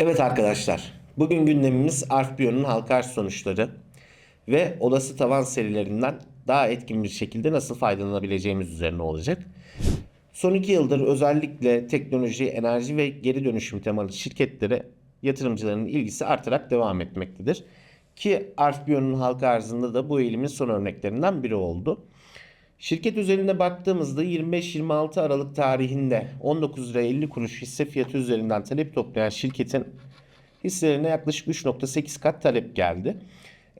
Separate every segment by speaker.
Speaker 1: Evet arkadaşlar, bugün gündemimiz Arfbiyon'un halka arz sonuçları ve olası tavan serilerinden daha etkin bir şekilde nasıl faydalanabileceğimiz üzerine olacak. Son iki yıldır özellikle teknoloji, enerji ve geri dönüşüm temalı şirketlere yatırımcıların ilgisi artarak devam etmektedir. Ki Arfbiyon'un halka arzında da bu eğilimin son örneklerinden biri oldu. Şirket üzerinde baktığımızda 25-26 Aralık tarihinde 19 lira 50 kuruş hisse fiyatı üzerinden talep toplayan şirketin hisselerine yaklaşık 3.8 kat talep geldi.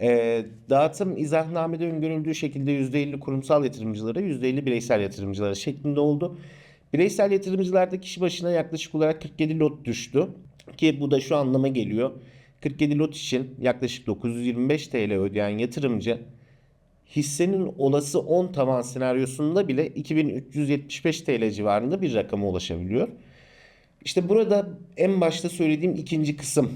Speaker 1: Ee, dağıtım izahnamede öngörüldüğü şekilde %50 kurumsal yatırımcılara %50 bireysel yatırımcılara şeklinde oldu. Bireysel yatırımcılarda kişi başına yaklaşık olarak 47 lot düştü. Ki bu da şu anlama geliyor. 47 lot için yaklaşık 925 TL ödeyen yatırımcı hissenin olası 10 tavan senaryosunda bile 2375 TL civarında bir rakama ulaşabiliyor. İşte burada en başta söylediğim ikinci kısım.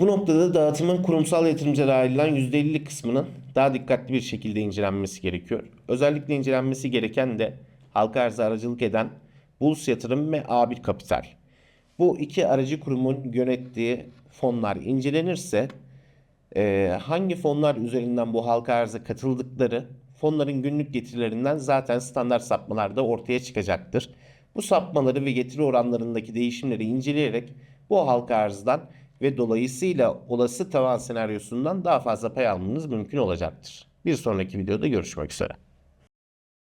Speaker 1: Bu noktada dağıtımın kurumsal yatırımcılara ayrılan %50 kısmının daha dikkatli bir şekilde incelenmesi gerekiyor. Özellikle incelenmesi gereken de halka arza aracılık eden Bulus Yatırım ve A1 Kapital. Bu iki aracı kurumun yönettiği fonlar incelenirse ee, hangi fonlar üzerinden bu halka arza katıldıkları fonların günlük getirilerinden zaten standart sapmalarda ortaya çıkacaktır. Bu sapmaları ve getiri oranlarındaki değişimleri inceleyerek bu halka arzdan ve dolayısıyla olası tavan senaryosundan daha fazla pay almanız mümkün olacaktır. Bir sonraki videoda görüşmek üzere.